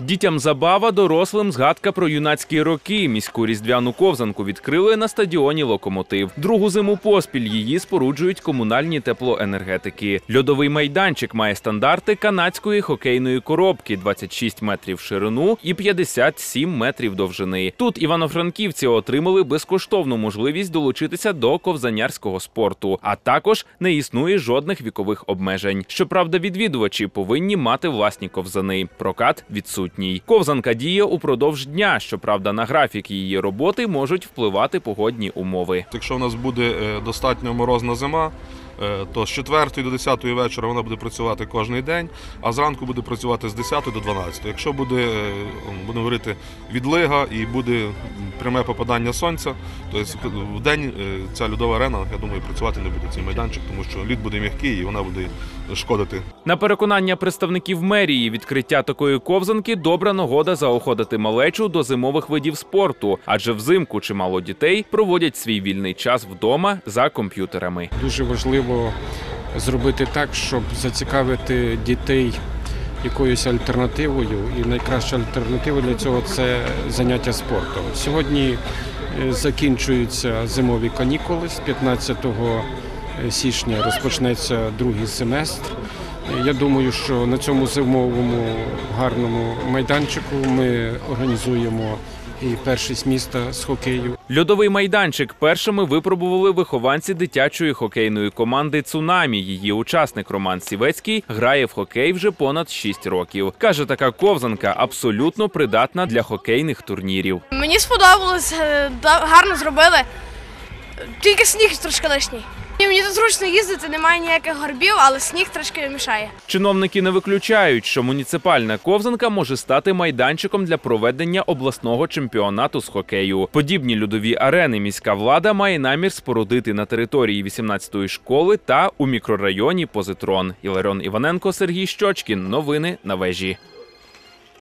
Дітям забава, дорослим згадка про юнацькі роки. Міську різдвяну ковзанку відкрили на стадіоні Локомотив. Другу зиму поспіль її споруджують комунальні теплоенергетики. Льодовий майданчик має стандарти канадської хокейної коробки 26 метрів ширину і 57 метрів довжини. Тут івано-франківці отримали безкоштовну можливість долучитися до ковзанярського спорту, а також не існує жодних вікових обмежень. Щоправда, відвідувачі повинні мати власні ковзани. Прокат відсутній. Ковзанка діє упродовж дня. Щоправда, на графік її роботи можуть впливати погодні умови. Якщо у нас буде е, достатньо морозна зима, то з 4 до 10 вечора вона буде працювати кожен день, а зранку буде працювати з 10 до 12. Якщо буде, е, будемо говорити, відлига і буде пряме попадання сонця, то в день е, ця льодова арена, я думаю, працювати не буде цей майданчик, тому що лід буде м'який і вона буде шкодити На переконання представників мерії, відкриття такої ковзанки добра нагода заохотити малечу до зимових видів спорту, адже взимку чимало дітей проводять свій вільний час вдома за комп'ютерами. Дуже важливо зробити так, щоб зацікавити дітей якоюсь альтернативою. І найкраща альтернатива для цього це заняття спортом. Сьогодні е, закінчуються зимові канікули. З 15 січня розпочнеться другий семестр. Е, Я думаю, що на цьому зимовому гарному майданчику ми організуємо і першість міста з хокею. Льодовий майданчик першими випробували вихованці дитячої хокейної команди Цунамі. Її учасник Роман Сівецький грає в хокей вже понад 6 років. каже, така ковзанка абсолютно придатна для хокейних турнірів. Мені сподобалось, е, да- гарно зробили. Тільки сніг трошки лишній. Мені тут зручно їздити, немає ніяких горбів, але сніг трошки мішає. Чиновники не виключають, що муніципальна ковзанка може стати майданчиком для проведення обласного чемпіонату з хокею. Подібні льодові арени міська влада має намір спорудити на території 18-ї школи та у мікрорайоні Позитрон. Іларіон Іваненко, Сергій Щочкін. Новини на вежі.